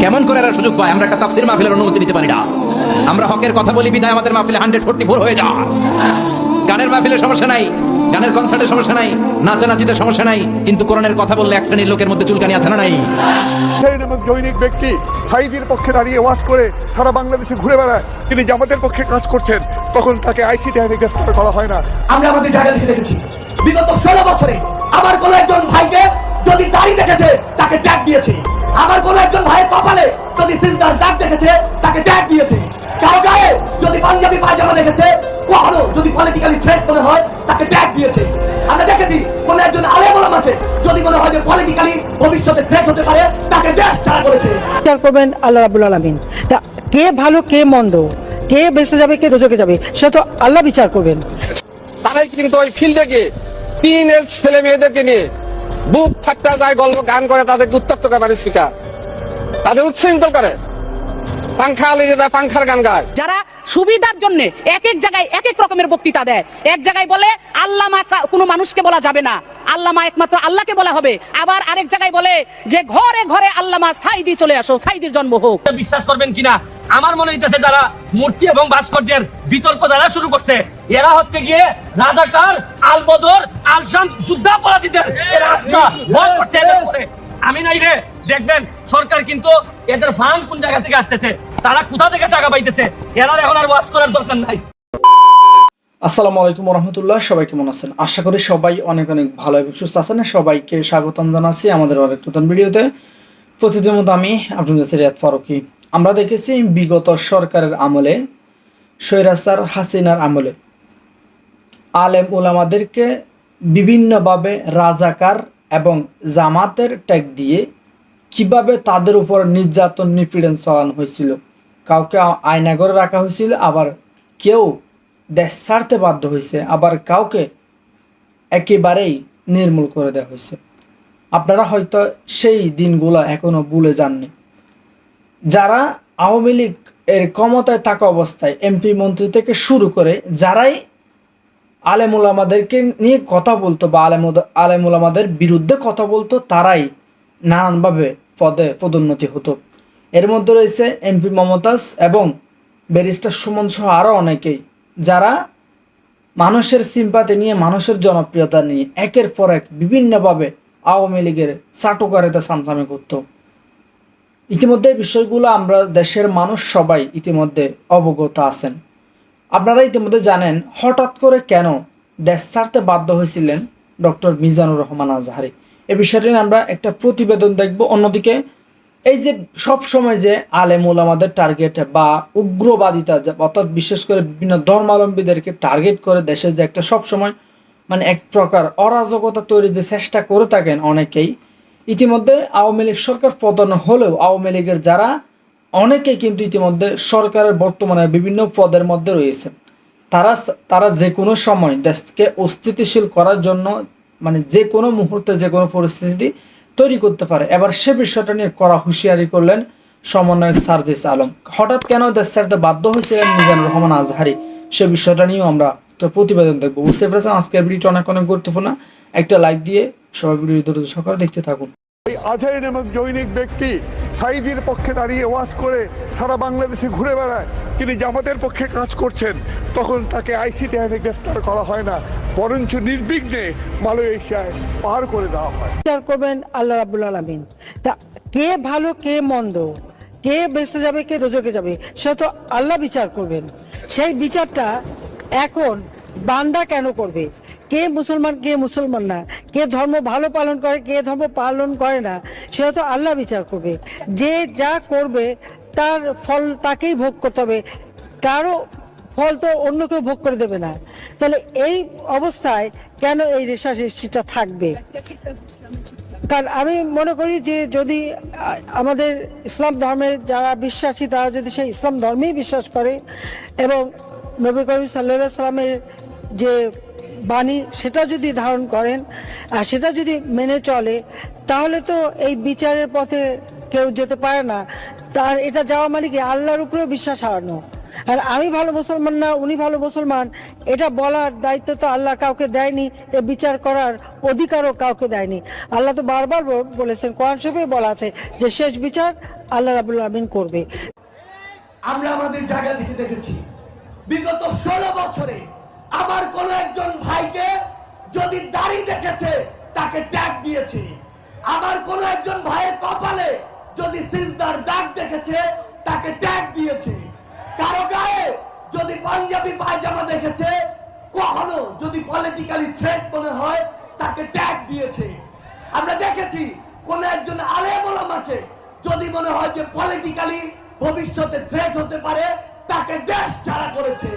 কেমন করে এরা সুযোগ পায়? আমরা একটা তাফসির মাহফিলের অনুমতি নিতে পারি না। আমরা হকের কথা বলি বিদায় আমাদের মাহফিলে হান্ড্রেড ফোর্টি ফোর হয়ে যায় গানের মাহফিলের সমস্যা নাই গানের কনসার্টের সমস্যা নাই নাচানাচিতে সমস্যা নাই কিন্তু কোরআনের কথা বললে এক শ্রেণির লোকের মধ্যে চুলকানি আছে না নাই? জৈনিক ব্যক্তি সাইদির পক্ষে দাঁড়িয়ে ওয়াজ করে সারা বাংলাদেশে ঘুরে বেড়ায়। তিনি জামাতের পক্ষে কাজ করছেন তখন তাকে আইসিটি আইনে গ্রেফতার করা হয় না। আমি আমাদের জায়গা থেকে দেখেছি বিগত ষোলো বছরে আমার কোন একজন ভাইকে যদি দাড়ি দেখেছে তাকে ট্যাগ দিয়েছে। আমার কোন একজন ভাইয়ের কপালে যদি সিজদার দাগ দেখেছে তাকে ট্যাগ দিয়েছে। কারও গায়ে যদি পাঞ্জাবি পায়জামা দেখেছে কখনো যদি পলিটিক্যালি থ্রেট মনে হয় তাকে ট্যাগ দিয়েছে। আমরা দেখেছি কোন একজন আলেম ওলামাকে যদি মনে হয় যে পলিটিক্যালি ভবিষ্যতে থ্রেট হতে পারে তাকে দেশ ছাড়া করেছে। বিচার করবেন আল্লাহ রাবুল আলমিন। তা কে ভালো কে মন্দ কে বেঁচে যাবে কে দোজকে যাবে সেটা তো আল্লাহ বিচার করবেন। তারাই কিন্তু ওই ফিল্ডে গিয়ে তিন ছেলে মেয়েদেরকে নিয়ে বুক ঠাট্টা যায় গল্প গান করে তাদেরকে উত্তপ্ত করে শিকার। তাদের উচ্ছৃঙ্খল করে। পাংখা লেগে যায় পাংখার গান গায়। যারা সুবিধার জন্য এক এক জায়গায় এক এক রকমের বক্তৃতা দেয়। এক জায়গায় বলে আল্লামা কোনো মানুষকে বলা যাবে না। আল্লামা একমাত্র আল্লাহকে বলা হবে। আবার আরেক জায়গায় বলে যে ঘরে ঘরে আল্লামা সাইদি চলে আসো সাইদির জন্ম হোক। বিশ্বাস করবেন কিনা? আমার মনে হইতেছে যারা মূর্তি এবং ভাস্কর্যের বিতর্ক যারা শুরু করছে এরা হচ্ছে গিয়ে রাজাকার আল বদর আল যুদ্ধাপরাধীদের এরা আত্মা। আমি নাই রে। দেখবেন সরকার কিন্তু এদের ফান্ড কোন জায়গা থেকে আসতেছে? তারা কোথা থেকে টাকা পাইতেছে? এরা এখন আর ওয়াশ করার দরকার নাই। আসসালামু আলাইকুম রহমতুল্লাহ সবাই কেমন আছেন? আশা করি সবাই অনেক অনেক ভালো এবং সুস্থ আছেন। সবাইকে স্বাগতম জানাচ্ছি আমাদের অনেক নতুন ভিডিওতে। প্রতিদিন মতো আমি আব্দুল জাসির রিয়াদ ফারুকি। আমরা দেখেছি বিগত সরকারের আমলে সৈরাসার হাসিনার আমলে। আলেম ওলামাদেরকে বিভিন্নভাবে রাজাকার এবং জামাতের ট্যাগ দিয়ে কীভাবে তাদের উপর নির্যাতন, নিপীড়ন চালানো হয়েছিল। কাউকে আয়না করে রাখা হয়েছিল, আবার কেউ দেশ ছাড়তে বাধ্য হয়েছে, আবার কাউকে একেবারেই নির্মূল করে দেওয়া হয়েছে। আপনারা হয়তো সেই দিনগুলো এখনও ভুলে যাননি। যারা আওয়ামী লীগ এর ক্ষমতায় থাকা অবস্থায় এমপি মন্ত্রী থেকে শুরু করে, যারাই আলেমুল আমাদেরকে নিয়ে কথা বলতো বা আলেমুদ আলেমুল আমাদের বিরুদ্ধে কথা বলতো, তারাই নানানভাবে পদে পদোন্নতি হতো। এর মধ্যে রয়েছে এমপি মমতাজ এবং ব্যারিস্টার সুমন সহ আরও অনেকেই, যারা মানুষের সিম্পাতি নিয়ে, মানুষের জনপ্রিয়তা নিয়ে একের পর এক বিভিন্নভাবে আওয়ামী লীগের চাটুকারিতা সামসামি করতো। ইতিমধ্যে বিষয়গুলো আমরা দেশের মানুষ সবাই ইতিমধ্যে অবগত আছেন। আপনারা ইতিমধ্যে জানেন হঠাৎ করে কেন দেশ ছাড়তে বাধ্য হয়েছিলেন ডক্টর মিজানুর রহমান আজহারি। এ বিষয়টি আমরা একটা প্রতিবেদন দেখব। অন্যদিকে এই যে সব সময় যে আলেমুল আমাদের টার্গেট বা উগ্রবাদিতা অর্থাৎ বিশেষ করে বিভিন্ন ধর্মাবলম্বীদেরকে টার্গেট করে দেশে যে একটা সব সময় মানে এক প্রকার অরাজকতা তৈরির যে চেষ্টা করে থাকেন অনেকেই, ইতিমধ্যে আওয়ামী লীগ সরকার পতন হলেও আওয়ামী লীগের যারা অনেকে কিন্তু ইতিমধ্যে সরকারের বর্তমানে বিভিন্ন পদের মধ্যে রয়েছে। তারা তারা যে কোনো সময় দেশকে অস্থিতিশীল করার জন্য মানে যে কোনো মুহূর্তে, যে কোনো পরিস্থিতি তৈরি করতে পারে। এবার সে বিষয়টা নিয়ে করা হুঁশিয়ারি করলেন সমন্বয়ক সার্জিস আলম। হঠাৎ কেন দেশ ছাড়তে বাধ্য হয়েছিলেন মিজানুর রহমান আজহারি? সে বিষয়টা নিয়েও আমরা একটা প্রতিবেদন দেখব। বুঝতে পেরেছেন? আজকের ভিডিওটা অনেক অনেক গুরুত্বপূর্ণ। একটা লাইক দিয়ে সবাই ভিডিও দ্রুত সকালে দেখতে থাকুন। আজহারি নামক জৈনিক ব্যক্তি সাইদির পক্ষে দাঁড়িয়ে ওয়াজ করে সারা বাংলাদেশে ঘুরে বেড়ায়। তিনি জামাতের পক্ষে কাজ করছেন। তখন তাকে আইসিটি আইনে গ্রেফতার করা হয় না। বরঞ্চ নির্বিঘ্নে মালয়েশিয়ায় পার করে দেওয়া হয়। বিচার করবেন আল্লাহ রাবুল আলমিন। তা কে ভালো, কে মন্দ? কে বেঁচে যাবে, কে দোজকে যাবে সেটা তো আল্লাহ বিচার করবেন। সেই বিচারটা এখন বান্দা কেন করবে? কে মুসলমান কে মুসলমান না? কে ধর্ম ভালো পালন করে, কে ধর্ম পালন করে না? সেটা তো আল্লাহ বিচার করবে। যে যা করবে, তার ফল তাকেই ভোগ করতে হবে। কারও ফল তো অন্য কেউ ভোগ করে দেবে না। তাহলে এই অবস্থায় কেন এই রেশারেশিটা থাকবে? কারণ আমি মনে করি যে যদি আমাদের ইসলাম ধর্মের যারা বিশ্বাসী, তারা যদি সেই ইসলাম ধর্মেই বিশ্বাস করে এবং নবী করিম সাল্লা সাল্লামের যে বাণী সেটা যদি ধারণ করেন, আর সেটা যদি মেনে চলে, তাহলে তো এই বিচারের পথে কেউ যেতে পারে না। তার এটা যাওয়া মানে কি? আল্লাহর উপরেও বিশ্বাস হারানো। আর আমি ভালো মুসলমান না, উনি ভালো মুসলমান, এটা বলার দায়িত্ব তো আল্লাহ কাউকে দেয়নি, এ বিচার করার অধিকারও কাউকে দেয়নি। আল্লাহ তো বারবার বলেছেন, কোরআন শরীফে বলা আছে যে শেষ বিচার আল্লাহ রাবুল আমিন করবে। আমরা আমাদের জায়গা থেকে দেখেছি, বিগত ষোলো বছরে আমার কোন একজন ভাইকে যদি দাড়ি দেখেছে, তাকে ট্যাগ দিয়েছে। আমার কোন একজন ভাইয়ের কপালে যদি সিজদার দাগ দেখেছে, তাকে ট্যাগ দিয়েছে। কারও গায়ে যদি পাঞ্জাবি পায়জামা দেখেছে, কখনো যদি পলিটিক্যালি থ্রেট মনে হয়, তাকে ট্যাগ দিয়েছে। আমরা দেখেছি কোন একজন আলেম ওলামাকে যদি মনে হয় যে পলিটিক্যালি ভবিষ্যতে থ্রেট হতে পারে, তাকে দেশ ছাড়া করেছে।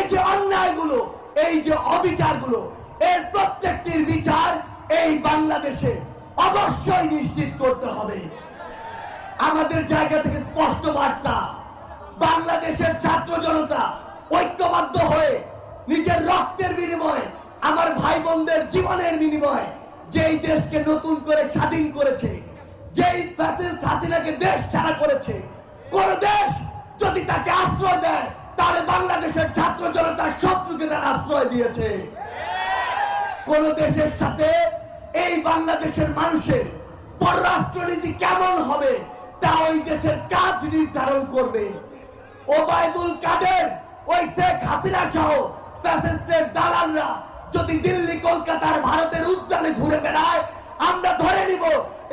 এই যে অন্যায়গুলো, এই যে অবিচারগুলো, এর প্রত্যেকটির বিচার এই বাংলাদেশে অবশ্যই নিশ্চিত করতে হবে। আমাদের জায়গা থেকে স্পষ্ট বার্তা, বাংলাদেশের ছাত্র জনতা ঐক্যবদ্ধ হয়ে নিজের রক্তের বিনিময়ে, আমার ভাই বোনদের জীবনের বিনিময়ে যেই দেশকে নতুন করে স্বাধীন করেছে, যেই ফ্যাসিস্ট হাসিনাকে দেশ ছাড়া করেছে, কোন দেশ যদি তাকে আশ্রয় দেয় তাহলে বাংলাদেশের ছাত্র জনতার শত্রুকে তারা আশ্রয় দিয়েছে। কোন দেশের সাথে এই বাংলাদেশের মানুষের পররাষ্ট্রনীতি কেমন হবে, তা ওই দেশের কাজ নির্ধারণ করবে। ওবায়দুল কাদের, ওই শেখ হাসিনা সহ ফ্যাসিস্টের দালালরা যদি দিল্লি, কলকাতার ভারতের উদ্যানে ঘুরে বেড়ায়, আমরা ধরে নিব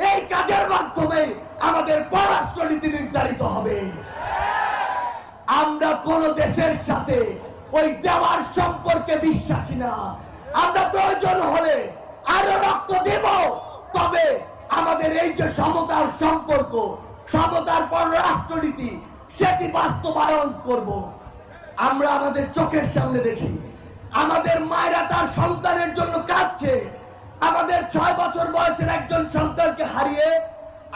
এই কাজের মাধ্যমে আমাদের পররাষ্ট্রনীতি নির্ধারিত হবে। আমরা কোন দেশের সাথে ওই দেওয়ার সম্পর্কে বিশ্বাসী না। আমরা প্রয়োজন হলে আরও রক্ত দেব। তবে আমাদের এই যে সমতার সম্পর্ক, সমতার পর রাষ্ট্রনীতি, সেটি বাস্তবায়ন করব। আমরা আমাদের চোখের সামনে দেখি, আমাদের মায়েরা তার সন্তানের জন্য কাঁদছে। আমাদের ছয় বছর বয়সের একজন সন্তানকে হারিয়ে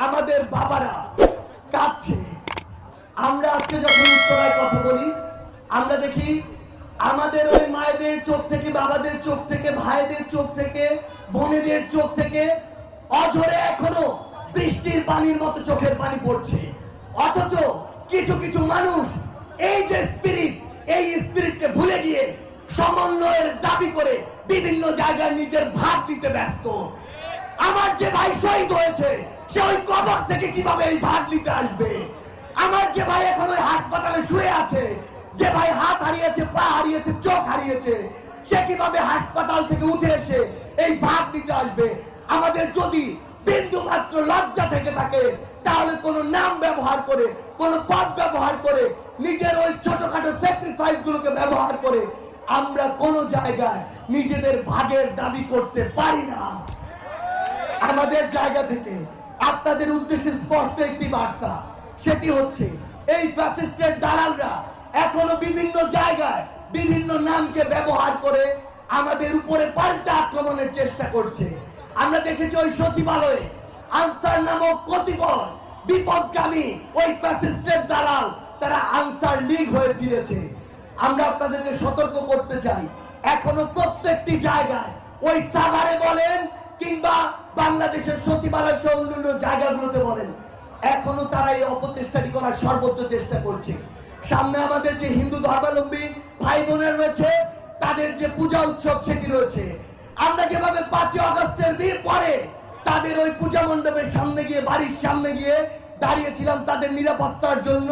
আমাদের বাবারা কাঁদছে। আমরা আজকে যখন উত্তরায় কথা বলি, আমরা দেখি আমাদের ওই মায়েদের চোখ থেকে, বাবাদের চোখ থেকে, ভাইদের চোখ থেকে, বোনেদের চোখ থেকে অঝরে এখনও বৃষ্টির পানির মতো চোখের পানি পড়ছে। অথচ কিছু কিছু মানুষ এই যে স্পিরিট এই স্পিরিটকে ভুলে গিয়ে সমন্বয়ের দাবি করে বিভিন্ন জায়গায় নিজের ভাগ দিতে ব্যস্ত। আমার যে ভাই শহীদ হয়েছে, সে ওই কবর থেকে কীভাবে এই ভাগ নিতে আসবে? আমার যে ভাই এখন ওই হাসপাতালে শুয়ে আছে, যে ভাই হাত হারিয়েছে, পা হারিয়েছে, চোখ হারিয়েছে, সে কীভাবে হাসপাতাল থেকে উঠে এসে এই ভাগ নিতে আসবে? আমাদের যদি বিন্দু মাত্র লজ্জা থেকে থাকে, তাহলে কোন নাম ব্যবহার করে, কোন পদ ব্যবহার করে, নিজের ওই ছোটখাটো স্যাক্রিফাইস গুলোকে ব্যবহার করে, আমরা কোন জায়গায় নিজেদের ভাগের দাবি করতে পারি না। আমাদের জায়গা থেকে আপনাদের উদ্দেশ্যে স্পষ্ট একটি বার্তা সেটি হচ্ছে এই ফ্যাসিস্টের দালালরা এখনও বিভিন্ন জায়গায় বিভিন্ন নামকে ব্যবহার করে আমাদের উপরে পাল্টা আক্রমণের চেষ্টা করছে। আমরা দেখেছি ওই সচিবালয়ে আনসার নামক কতিপয় বিপদগামী ওই ফ্যাসিস্টের দালাল, তারা আনসার লীগ হয়ে ফিরেছে। আমরা আপনাদেরকে সতর্ক করতে চাই, এখনও প্রত্যেকটি জায়গায় ওই সাভারে বলেন কিংবা বাংলাদেশের সচিবালয় সহ অন্যান্য জায়গাগুলোতে বলেন। এখনও তারা এই অপচেষ্টাটি করার সর্বোচ্চ চেষ্টা করছে। সামনে আমাদের যে হিন্দু ধর্মাবলম্বী ভাই বোনের রয়েছে, তাদের যে পূজা উৎসব সেটি রয়েছে। আমরা যেভাবে পাঁচই আগস্টের বীর পরে তাদের ওই পূজা মণ্ডপের সামনে গিয়ে, বাড়ির সামনে গিয়ে দাঁড়িয়েছিলাম তাদের নিরাপত্তার জন্য,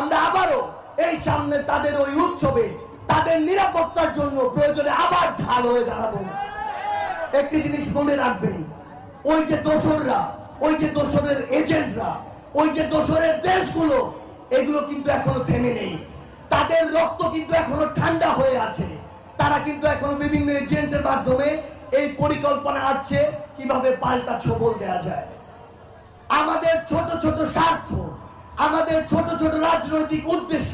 আমরা আবারও এই সামনে তাদের ওই উৎসবে তাদের নিরাপত্তার জন্য প্রয়োজনে আবার ঢাল হয়ে দাঁড়াবো। একটি জিনিস মনে রাখবেন, ওই যে দোসররা ওই যে দোসরের এজেন্টরা, ওই যে দোসরের দেশগুলো, এগুলো কিন্তু এখনও থেমে নেই। তাদের রক্ত কিন্তু এখনও ঠান্ডা হয়ে আছে। তারা কিন্তু এখনও বিভিন্ন এজেন্টের মাধ্যমে এই পরিকল্পনা আছে কীভাবে পাল্টা ছবল দেওয়া যায়। আমাদের ছোট ছোট স্বার্থ, আমাদের ছোট ছোট রাজনৈতিক উদ্দেশ্য,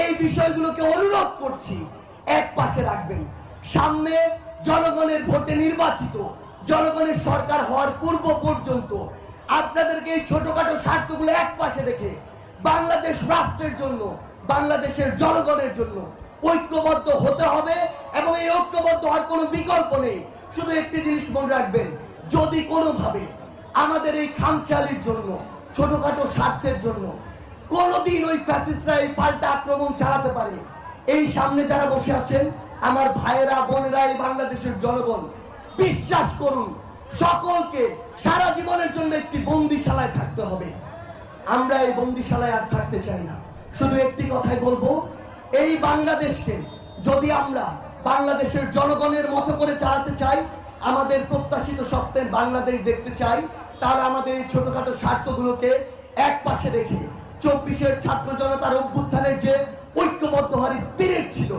এই বিষয়গুলোকে অনুরোধ করছি, এক পাশে রাখবেন। সামনে জনগণের ভোটে নির্বাচিত, জনগণের সরকার হওয়ার পূর্ব পর্যন্ত আপনাদেরকে এই ছোটখাটো স্বার্থগুলো এক পাশে রেখে বাংলাদেশ রাষ্ট্রের জন্য, বাংলাদেশের জনগণের জন্য ঐক্যবদ্ধ হতে হবে এবং এই ঐক্যবদ্ধ হওয়ার কোনো বিকল্প নেই। শুধু একটি জিনিস মনে রাখবেন, যদি কোনোভাবে আমাদের এই খামখেয়ালির জন্য, ছোটখাটো স্বার্থের জন্য কোনোদিন ওই ফ্যাসিস্টরা এই পাল্টা আক্রমণ চালাতে পারে, এই সামনে যারা বসে আছেন, আমার ভাইয়েরা, বোনেরা, এই বাংলাদেশের জনগণ, বিশ্বাস করুন সকলকে সারা জীবনের জন্য একটি বন্দিশালায় থাকতে হবে। আমরা এই বন্দিশালায় আর থাকতে চাই না। শুধু একটি কথাই বলব, এই বাংলাদেশকে যদি আমরা বাংলাদেশের জনগণের মতো করে চালাতে চাই, আমাদের প্রত্যাশিত স্বপ্নের বাংলাদেশ দেখতে চাই, তাহলে আমাদের এই ছোটখাটো স্বার্থগুলোকে এক পাশে রেখে চব্বিশের ছাত্র জনতার অভ্যুত্থানের যে ঐক্যবদ্ধ হওয়ার স্পিরিট ছিল,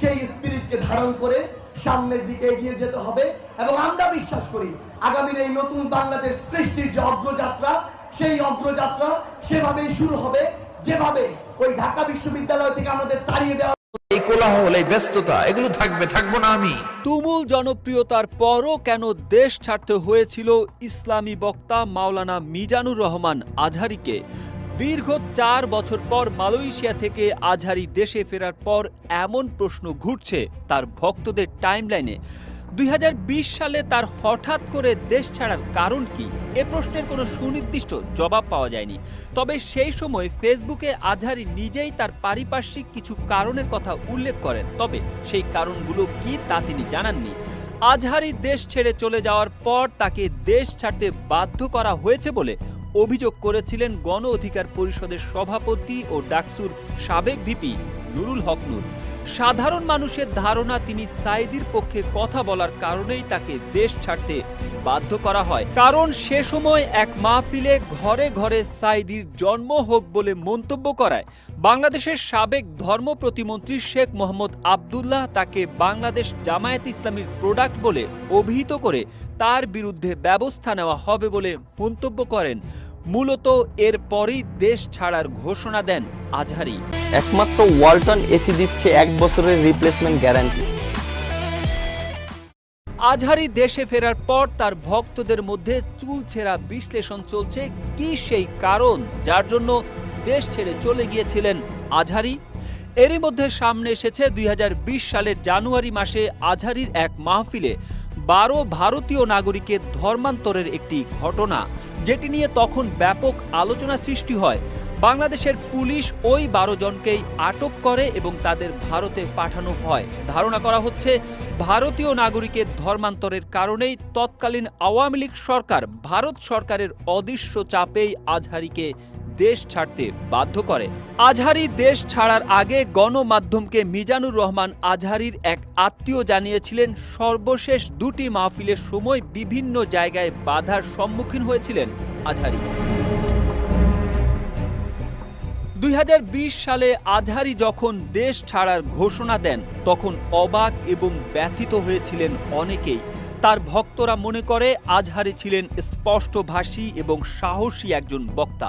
সেই স্পিরিটকে ধারণ করে সামনের দিকে এগিয়ে যেতে হবে এবং আমরা বিশ্বাস করি আগামীর এই নতুন বাংলাদেশ সৃষ্টির যে অগ্রযাত্রা সেই অগ্রযাত্রা সেভাবেই শুরু হবে। যেভাবে ওই ঢাকা বিশ্ববিদ্যালয় থেকে আমাদের তাড়িয়ে দেওয়া এই কোলাহল এই ব্যস্ততা এগুলো থাকবে থাকব না আমি। তুমুল জনপ্রিয়তার পরও কেন দেশ ছাড়তে হয়েছিল ইসলামী বক্তা মাওলানা মিজানুর রহমান আজহারিকে? দীর্ঘ চার বছর পর মালয়েশিয়া থেকে আজহারি দেশে ফেরার পর এমন প্রশ্ন ঘুরছে তার ভক্তদের টাইমলাইনে। দুই হাজার বিশ সালে তার হঠাৎ করে দেশ ছাড়ার কারণ কি? এ প্রশ্নের কোনো সুনির্দিষ্ট জবাব পাওয়া যায়নি। তবে সেই সময় ফেসবুকে আজহারি নিজেই তার পারিপার্শ্বিক কিছু কারণের কথা উল্লেখ করেন। তবে সেই কারণগুলো কি তা তিনি জানাননি। আজহারি দেশ ছেড়ে চলে যাওয়ার পর তাকে দেশ ছাড়তে বাধ্য করা হয়েছে বলে অভিযোগ করেছিলেন গণ অধিকার পরিষদের সভাপতি ও ডাকসুর সাবেক ভিপি। নুরুল হক নূর। সাধারণ মানুষের ধারণা, তিনি সাইদির পক্ষে কথা বলার কারণেই তাকে দেশ ছাড়তে বাধ্য করা হয়। কারণ সে সময় এক মাহফিলে ঘরে ঘরে সাইদির জন্ম হোক বলে মন্তব্য করায়। বাংলাদেশের সাবেক ধর্ম প্রতিমন্ত্রী শেখ মোহাম্মদ আবদুল্লাহ তাকে বাংলাদেশ জামায়াত ইসলামীর প্রোডাক্ট বলে অভিহিত করে তার বিরুদ্ধে ব্যবস্থা নেওয়া হবে বলে মন্তব্য করেন। মূলত এরপরই দেশ ছাড়ার ঘোষণা দেন। আজহারি। একমাত্র ওয়ালটন এসি দিচ্ছে এক বছরের রিপ্লেসমেন্ট গ্যারান্টি আজহারি দেশে ফেরার পর তার ভক্তদের মধ্যে চুলছেরা বিশ্লেষণ চলছে। কি সেই কারণ? যার জন্য দেশ ছেড়ে চলে গিয়েছিলেন আজহারি। এরই মধ্যে সামনে এসেছে দুই হাজার বিশ সালের জানুয়ারি মাসে আজহারির এক মাহফিলে বারো ভারতীয় নাগরিকের ধর্মান্তরের একটি ঘটনা, যেটি নিয়ে তখন ব্যাপক আলোচনা সৃষ্টি হয়। বাংলাদেশের পুলিশ ওই বারো জনকেই আটক করে এবং তাদের ভারতে পাঠানো হয়। ধারণা করা হচ্ছে, ভারতীয় নাগরিকের ধর্মান্তরের কারণেই তৎকালীন আওয়ামী লীগ সরকার ভারত সরকারের অদৃশ্য চাপেই আজহারিকে দেশ ছাড়তে বাধ্য করে। আজহারি দেশ ছাড়ার আগে গণমাধ্যমকে মিজানুর রহমান আজহারির এক আত্মীয় জানিয়েছিলেন, সর্বশেষ দুটি মাহফিলের সময় বিভিন্ন জায়গায় বাধার সম্মুখীন হয়েছিলেন আজহারি। দু হাজার বিশ সালে আজহারি যখন দেশ ছাড়ার ঘোষণা দেন, তখন অবাক এবং ব্যথিত হয়েছিলেন অনেকেই। তার ভক্তরা মনে করে আজহারি ছিলেন স্পষ্টভাষী এবং সাহসী একজন বক্তা।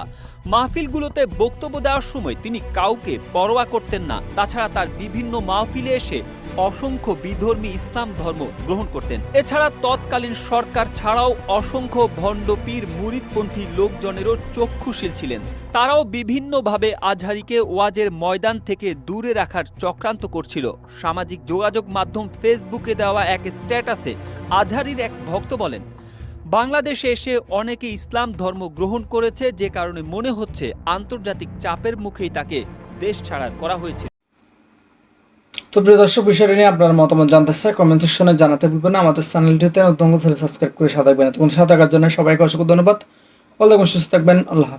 মাহফিলগুলোতে বক্তব্য দেওয়ার সময় তিনি কাউকে পরোয়া করতেন না। তাছাড়া তার বিভিন্ন মাহফিলে এসে অসংখ্য বিধর্মী ইসলাম ধর্ম গ্রহণ করতেন। এছাড়া তৎকালীন সরকার ছাড়াও অসংখ্য ভণ্ডপীর মুরিদপন্থী লোকজনেরও চক্ষুশীল ছিলেন। তারাও বিভিন্নভাবে আজহারিকে ওয়াজের ময়দান থেকে দূরে রাখার চক্রান্ত করছিল। সামাজিক যোগাযোগ মাধ্যম ফেসবুকে দেওয়া এক স্ট্যাটাসে আজহারির এক ভক্ত বলেন, বাংলাদেশে এসে অনেকে ইসলাম ধর্ম গ্রহণ করেছে, যে কারণে মনে হচ্ছে আন্তর্জাতিক চাপের মুখেই তাকে দেশ ছাড়ার করা হয়েছে। তো প্রিয় দর্শক, বিষয়টি নিয়ে আপনার মতামত জানতে চাই কমেন্ট সেকশনে জানাতে ভুলবেন না। আমাদের চ্যানেলটিতে নতুন সাবস্ক্রাইব করে সাথে থাকবেন। এতক্ষণ সাথে থাকার জন্য সবাইকে অসংখ্য ধন্যবাদ। ভালো থাকবেন, সুস্থ থাকবেন। আল্লাহ